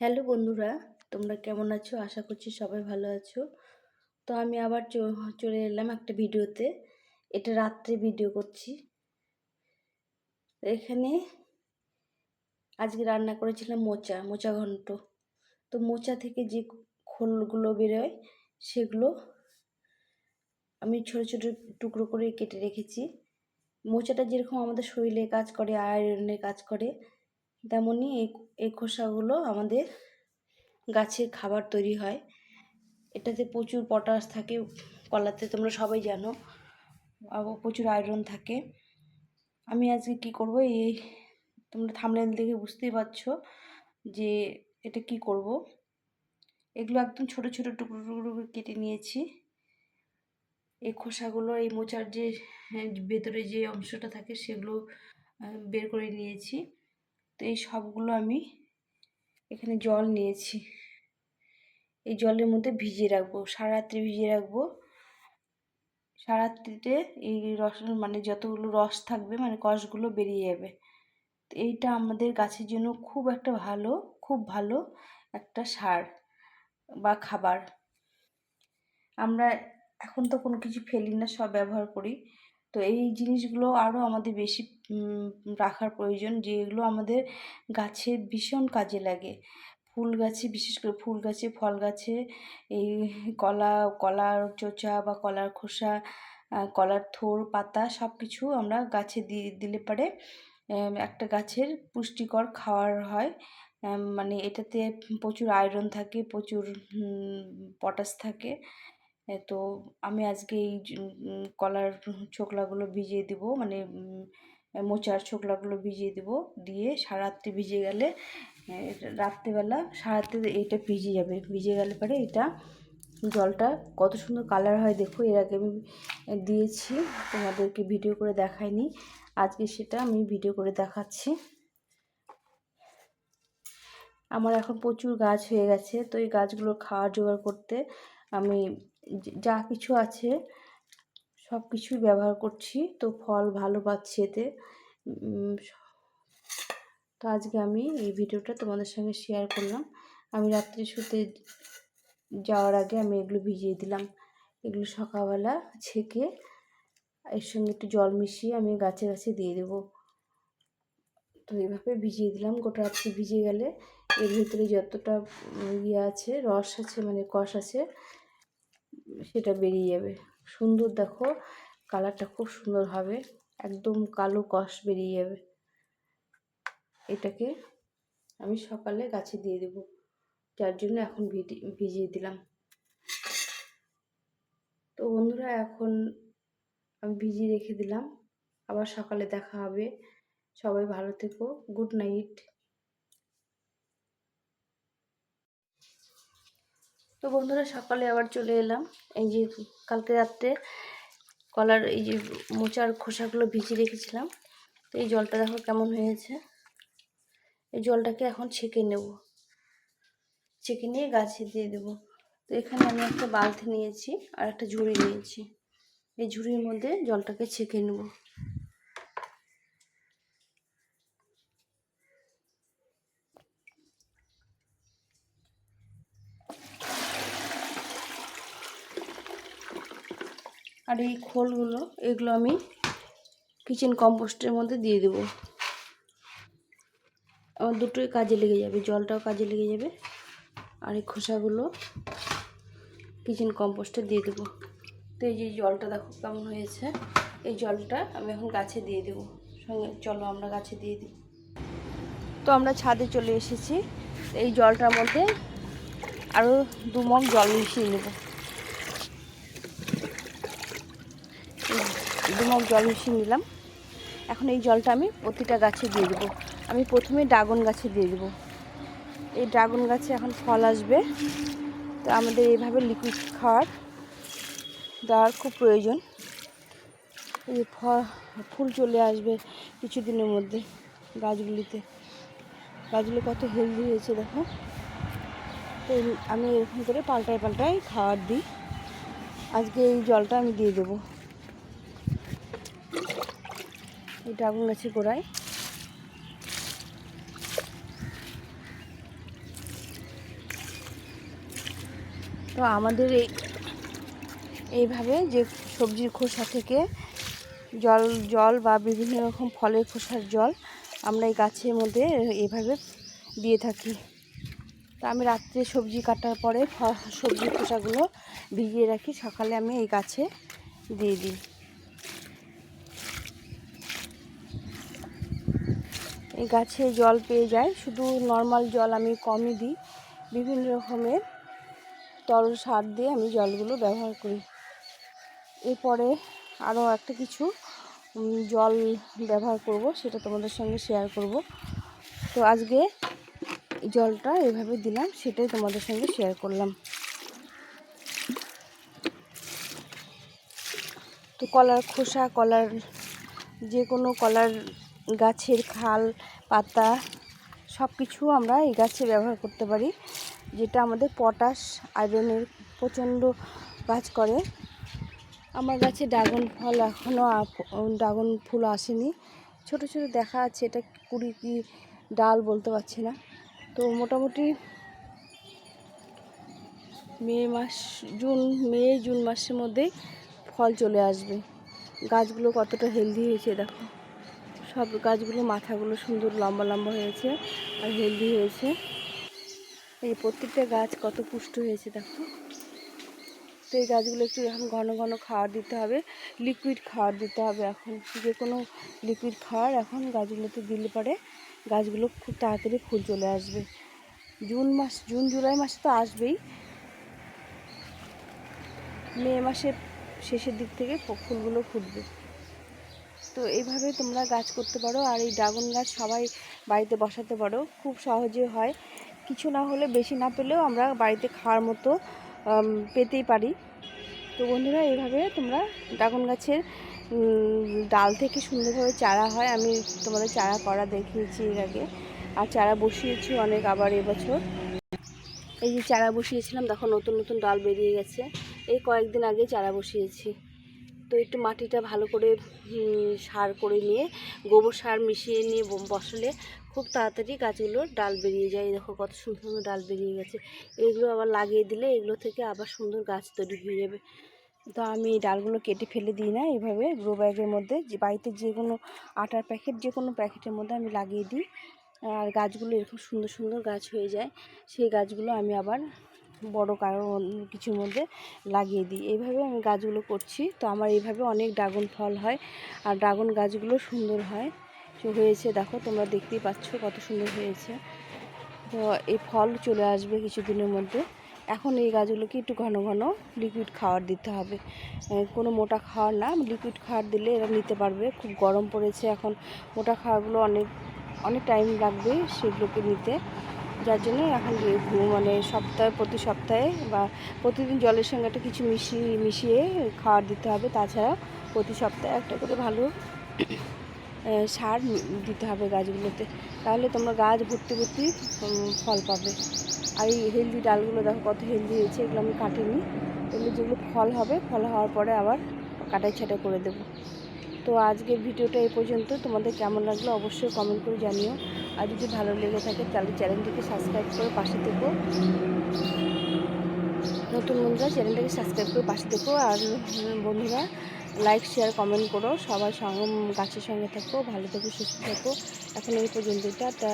Hello বন্ধুরা, তোমরা কেমন আছো? আশা করছি সবাই ভালো আছো। তো আমি আবার চলে এলাম একটা ভিডিওতে। এটা রাত্রে ভিডিও করছি। এখানে আজকে রান্না করেছিলাম মোচা মোচা ঘন্ট। তো মোচা থেকে যে খোলগুলো বেরোয়, সেগুলো আমি ছোট ছোট টুকরো করে কেটে রেখেছি। মোচাটা যেরকম আমাদের শরীরে কাজ করে, আয়রনের কাজ করে, তেমনই এই এই খোসাগুলো আমাদের গাছের খাবার তৈরি হয়। এটাতে প্রচুর পটাশ থাকে কলাতে তোমরা সবাই জানো। আবার প্রচুর আয়রন থাকে। আমি আজকে কি করব এই তোমরা থামনেল দেখে বুঝতেই পারছ যে এটা কি করব। এগুলো একদম ছোট ছোট টুকরো টুকরো কেটে নিয়েছি। এই খোসাগুলো এই মোচার যে হ্যাঁ, ভেতরে যে অংশটা থাকে সেগুলো বের করে নিয়েছি। তো এই সবগুলো আমি এখানে জল নিয়েছি। এই জলের মধ্যে ভিজিয়ে রাখব সারারাত্রি ভিজিয়ে রাখব। সারারাত্রিতে এই রস মানে যতগুলো রস থাকবে মানে কষগুলো বেরিয়ে যাবে। তো এইটা আমাদের গাছের জন্য খুব একটা ভালো, খুব ভালো একটা সার বা খাবার। আমরা এখন তো কোনো কিছু ফেলি না, সব ব্যবহার করি। তো এই জিনিসগুলো আরও আমাদের বেশি রাখার প্রয়োজন যেগুলো আমাদের গাছে ভীষণ কাজে লাগে। ফুল গাছে, বিশেষ করে ফুল গাছে, ফল গাছে, এই কলা, কলার চোচা বা কলার খোসা কলার থোড় পাতা সব কিছু আমরা গাছে দিয়ে দিলে পারে একটা গাছের পুষ্টিকর খাওয়ার হয়। মানে এটাতে প্রচুর আয়রন থাকে, প্রচুর পটাশ থাকে। তো আমি আজকে এই কলার ছোকলাগুলো ভিজিয়ে দিব মানে মোচার ছোকলাগুলো ভিজিয়ে দিব, দিয়ে সারাত্রি ভিজে গেলে রাত্রিবেলা সারাত্রি এইটা ভিজে যাবে। ভিজে গেলে পরে এটা জলটা কত সুন্দর কালার হয় দেখো, এর আগে আমি দিয়েছি, তোমাদেরকে ভিডিও করে দেখাইনি। আজকে সেটা আমি ভিডিও করে দেখাচ্ছি। আমার এখন প্রচুর গাছ হয়ে গেছে, তো এই গাছগুলো খাওয়ার জোগাড় করতে আমি যা কিছু আছে, সব কিছুই ব্যবহার করছি। তো ফল ভালো পাচ্ছি এতে। তো আজকে আমি এই ভিডিওটা তোমাদের সঙ্গে শেয়ার করলাম। আমি রাত্রে শুতে যাওয়ার আগে আমি এগুলো ভিজিয়ে দিলাম। এগুলো সকালবেলা ছেঁকে, এর সঙ্গে একটু জল মিশিয়ে আমি গাছে গাছে দিয়ে দেবো। তো এইভাবে ভিজিয়ে দিলাম। গোটা রাত্রি ভিজে গেলে এর ভিতরে যতটা ইয়ে আছে, রস আছে মানে কষ আছে, সেটা বেরিয়ে যাবে। সুন্দর দেখো, কালারটা খুব সুন্দর হবে, একদম কালো কষ বেরিয়ে যাবে। এটাকে আমি সকালে গাছে দিয়ে দেবো, যার জন্য এখন ভিজিয়ে দিলাম। তো বন্ধুরা, এখন আমি ভিজিয়ে রেখে দিলাম। আবার সকালে দেখা হবে। সবাই ভালো থেকো, গুড নাইট। তো বন্ধুরা সকালে আবার চলে এলাম। এই যে কালকে রাত্রে কলার এই যে মোচার খোসাগুলো ভিজিয়ে রেখেছিলাম। তো এই জলটা দেখো কেমন হয়েছে। এই জলটাকে এখন ছেঁকে নেব। ছেঁকে নিয়ে গাছে দিয়ে দেবো। তো এখানে আমি একটা বালতি নিয়েছি আর একটা ঝুড়ি নিয়েছি। এই ঝুড়ির মধ্যে জলটাকে ছেঁকে নেব। আর এই খোলগুলো, এগুলো আমি কিচেন কম্পোস্টের মধ্যে দিয়ে দেবো। আমার দুটোই কাজে লেগে যাবে, জলটাও কাজে লেগে যাবে। আর এই খোসাগুলো কিচেন কম্পোস্টে দিয়ে দেবো। তো এই যে জলটা দেখো কেমন হয়েছে, এই জলটা আমি এখন গাছে দিয়ে দেবো। সঙ্গে চলো আমরা গাছে দিয়ে দিই। তো আমরা ছাদে চলে এসেছি, এই জলটার মধ্যে আরও দু মগ জল মিশিয়ে নেব। এই দু মগ জল মিশিয়ে নিলাম। এখন এই জলটা আমি প্রতিটা গাছে দিয়ে দেবো। আমি প্রথমে ড্রাগন গাছে দিয়ে দেবো। এই ড্রাগন গাছে এখন ফল আসবে। তো আমাদের এইভাবে লিকুইড খাওয়ার দেওয়ার খুব প্রয়োজন। এই ফল চলে আসবে কিছুদিনের মধ্যে গাছগুলিতে। গাছগুলো কত হেলদি হয়েছে দেখো। তো আমি এরকম করে পাল্টায় পাল্টায় খাবার দিই। আজকে এই জলটা আমি দিয়ে দেবো। এই ড্রাগন গাছের গোড়ায়। তো আমাদের এই এইভাবে যে সবজির খোসা থেকে জল জল বা বিভিন্ন রকম ফলের খোসার জল আমরা এই গাছের মধ্যে এইভাবে দিয়ে থাকি। তো আমি রাত্রে সবজি কাটার পরে সবজির খোসাগুলো ভিজিয়ে রাখি। সকালে আমি এই গাছে দিয়ে দিই। এই গাছে জল পেয়ে যায়। শুধু নর্মাল জল আমি কমই দিই। বিভিন্ন রকমের তরল সার দিয়ে আমি জলগুলো ব্যবহার করি। এরপরে আরও একটা কিছু জল ব্যবহার করব, সেটা তোমাদের সঙ্গে শেয়ার করব। তো আজকে জলটা এভাবে দিলাম, সেটাই তোমাদের সঙ্গে শেয়ার করলাম। তো কলার খোসা, কলার যে কোনো কলার গাছের খাল, পাতা সব কিছু আমরা এই গাছে ব্যবহার করতে পারি, যেটা আমাদের পটাশ আয়রনের প্রচণ্ড কাজ করে। আমার গাছে ড্রাগন ফল এখনও ড্রাগন ফুল আসেনি। ছোট ছোট দেখা আছে, এটা কুড়ি কি ডাল বলতে পারছি না। তো মোটামুটি মে মাস, জুন, মে, জুন মাসের মধ্যে ফল চলে আসবে। গাছগুলো কতটা হেলদি হয়েছে দেখো। সব গাছগুলো, মাথাগুলো সুন্দর লম্বা লম্বা হয়েছে আর হেলদি হয়েছে। এই প্রত্যেকটা গাছ কত পুষ্ট হয়েছে দেখো। তো এই গাছগুলো একটু এখন ঘন ঘন খাবার দিতে হবে লিকুইড খাবার দিতে হবে এখন। যে কোনো লিকুইড খাবার এখন গাছগুলোতে দিলে পরে গাছগুলো খুব তাড়াতাড়ি ফুল চলে আসবে। জুন মাস, জুন, জুলাই মাসে তো আসবেই। মে মাসের শেষের দিক থেকে ফুলগুলো ফুটবে। তো এইভাবে তোমরা গাছ করতে পারো আর এই ড্রাগন গাছ সবাই বাড়িতে বসাতে পারো, খুব সহজে হয়। কিছু না হলে বেশি না পেলেও আমরা বাড়িতে খাওয়ার মতো পেতেই পারি। তো বন্ধুরা এইভাবে তোমরা ড্রাগন গাছের ডাল থেকে সুন্দরভাবে চারা হয়। আমি তোমাদের চারা করা দেখিয়েছি এর আগে। আর চারা বসিয়েছি অনেক আবার এবছর। এই যে চারা বসিয়েছিলাম, দেখো নতুন নতুন ডাল বেরিয়ে গেছে। এই কয়েকদিন আগে চারা বসিয়েছি। তো একটু মাটিটা ভালো করে সার করে নিয়ে, গোবর সার মিশিয়ে নিয়ে বসালে খুব তাড়াতাড়ি গাছগুলোর ডাল বেরিয়ে যায়। দেখো কত সুন্দর সুন্দর ডাল বেরিয়ে গেছে। এগুলো আবার লাগিয়ে দিলে এগুলো থেকে আবার সুন্দর গাছ তৈরি হয়ে যাবে। তো আমি ডালগুলো কেটে ফেলে দিই না, এইভাবে গ্রো ব্যাগের মধ্যে। যে বাড়িতে যে কোনো আটার প্যাকেট যে কোনো প্যাকেটের মধ্যে আমি লাগিয়ে দিই। আর গাছগুলো এরকম সুন্দর সুন্দর গাছ হয়ে যায়। সেই গাছগুলো আমি আবার বড় কারও কিছুর মধ্যে লাগিয়ে দিই। এইভাবে আমি গাছগুলো করছি। তো আমার এইভাবে অনেক ড্রাগন ফল হয় আর ড্রাগন গাছগুলো সুন্দর হয়। তো হয়েছে, দেখো তোমরা দেখতেই পাচ্ছ কত সুন্দর হয়েছে। তো এই ফল চলে আসবে কিছুদিনের মধ্যে। এখন এই গাছগুলোকে একটু ঘন ঘন লিকুইড খাবার দিতে হবে। কোনো মোটা খাবার না লিকুইড খাবার দিলে এরা নিতে পারবে। খুব গরম পড়েছে এখন। মোটা খাবারগুলো অনেক অনেক টাইম লাগবে সেগুলোকে নিতে। যার জন্য এখন মানে সপ্তাহে, প্রতি সপ্তাহে বা প্রতিদিন জলের সঙ্গে একটা কিছু মিশিয়ে মিশিয়ে খাবার দিতে হবে। তাছাড়া প্রতি সপ্তাহে একটা করে ভালো সার দিতে হবে গাছগুলোতে। তাহলে তোমরা গাছ ভর্তি ভর্তি ফল পাবে। আর এই হেলদি ডালগুলো দেখো কত হেলদি হয়েছে, এগুলো আমি কাটিনি। এগুলো যেগুলো ফল হবে, ফল হওয়ার পরে আবার কাটাই ছাটাই করে দেবো। তো আজকের ভিডিওটা এই পর্যন্ত। তোমাদের কেমন লাগল অবশ্যই কমেন্ট করে জানিও। আর যদি ভালো লেগে থাকে তাহলে চ্যানেলটিকে সাবস্ক্রাইব করে পাশে থেকো। নতুন বন্ধুরা, চ্যানেলটাকে সাবস্ক্রাইব করে পাশে থেকো। আর বন্ধুরা, লাইক, শেয়ার, কমেন্ট করো। সবার সঙ্গে, গাছের সঙ্গে থাকো, ভালো থেকো, সুস্থ থাকো। এখন এই পর্যন্ত টাটা।